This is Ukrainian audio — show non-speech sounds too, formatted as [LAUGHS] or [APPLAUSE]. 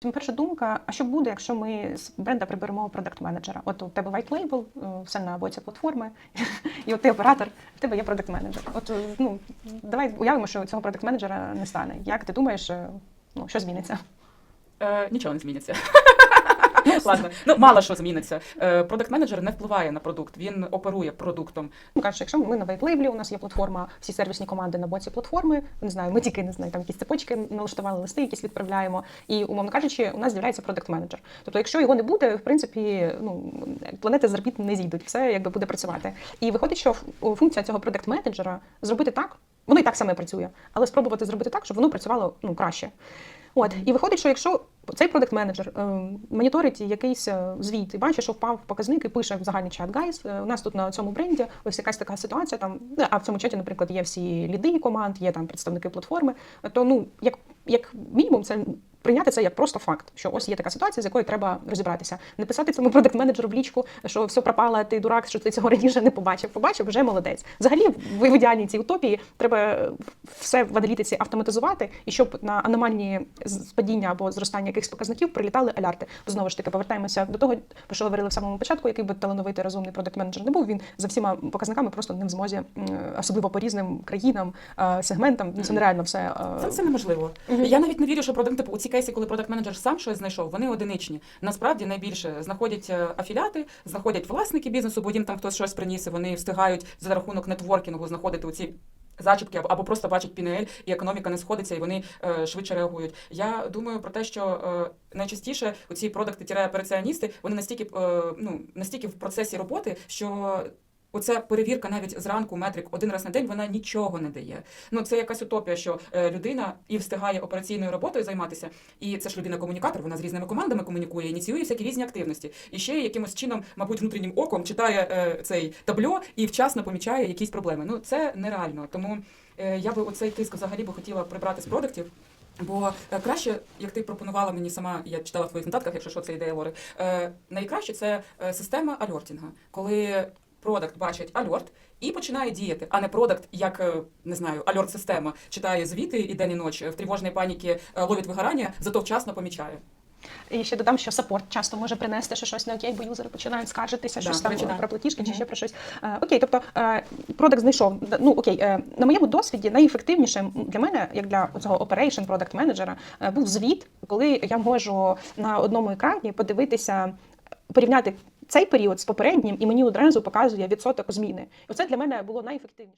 Перша думка: а що буде, якщо ми з бренда приберемо продакт менеджера? От у тебе white label, е, все на боці платформи, [LAUGHS] і от ти оператор, в тебе є продакт менеджер. От е, ну давай уявимо, що цього продакт менеджера не стане. Як ти думаєш, е, ну що зміниться? Е, нічого не зміниться. [LAUGHS] Ладно, ну мало що зміниться. Продакт менеджер не впливає на продукт, він оперує продуктом. Ну, кажуть, якщо ми на вейтлейблі, у нас є платформа, всі сервісні команди на боці платформи. Не знаю, ми тільки не знаю, там якісь цепочки налаштували, листи якісь відправляємо. І, умовно кажучи, у нас з'являється продакт менеджер. Тобто, якщо його не буде, в принципі, ну планети з не зійдуть, все якби буде працювати. І виходить, що функція цього продакт менеджера зробити так, воно і так саме працює, але спробувати зробити так, щоб воно працювало ну краще. От і виходить, що якщо цей продакт менеджер е, моніторить якийсь е, звіт і бачить, що впав показник і пише в загальний чат Гайс, е, у нас тут на цьому бренді ось якась така ситуація. Там ну, а в цьому чаті, наприклад, є всі ліди команд, є там представники платформи. То ну як, як мінімум, це. Прийняти це як просто факт, що ось є така ситуація, з якою треба розібратися. Не писати цьому продакт менеджеру в лічку, що все пропало, ти дурак, що ти цього раніше не побачив. Побачив, вже молодець. Взагалі, в в ідеальній цій утопії треба все в аналітиці автоматизувати, і щоб на аномальні падіння або зростання якихось показників прилітали алярти. Знову ж таки, повертаємося до того, про що говорили в самому початку, який би талановитий розумний продакт менеджер не був. Він за всіма показниками просто не в змозі, особливо по різним країнам, е, сегментам. Це нереально все. е, Це все неможливо. Я навіть не вірю, що продакт типу у ці кейси, коли продакт менеджер сам щось знайшов, вони одиничні. Насправді найбільше знаходять е, афіліати, знаходять власники бізнесу, бо їм там хтось щось приніс, і вони встигають за рахунок нетворкінгу знаходити оці. Зачіпки або, просто бачать PNL, і економіка не сходиться, і вони е, швидше реагують. Я думаю про те, що е, найчастіше ці продакти-операціоністи вони настільки е, ну настільки в процесі роботи, що Оця перевірка навіть зранку метрик один раз на день вона нічого не дає. Ну це якась утопія, що е, людина і встигає операційною роботою займатися, і це ж людина-комунікатор, вона з різними командами комунікує, ініціює всякі різні активності. І ще якимось чином, мабуть, внутрішнім оком читає е, цей табло і вчасно помічає якісь проблеми. Ну це нереально. Тому е, я би оцей тиск взагалі би хотіла прибрати з продуктів. Бо е, краще, як ти пропонувала мені сама, я читала в твоїх нотатках, якщо що це ідея Лори, е, найкраще це система альортінга, коли продакт бачить альорт і починає діяти, а не продакт, як е, не знаю, альорт-система читає звіти і день і ніч, в тривожній паніці е, ловить вигорання, зато вчасно помічає. І ще додам, що саппорт часто може принести, що щось не окей, бо юзери починають скаржитися, Да, щось там починають. про платіжки чи ще про щось. Е, окей, тобто е, продакт знайшов. Ну окей, е, на моєму досвіді найефективнішим цього мене, як для цього operation продакт менеджера, е, був звіт, коли я можу на одному екрані подивитися, порівняти цей період з попереднім, і мені одразу показує відсоток зміни. Оце для мене було найефективніше.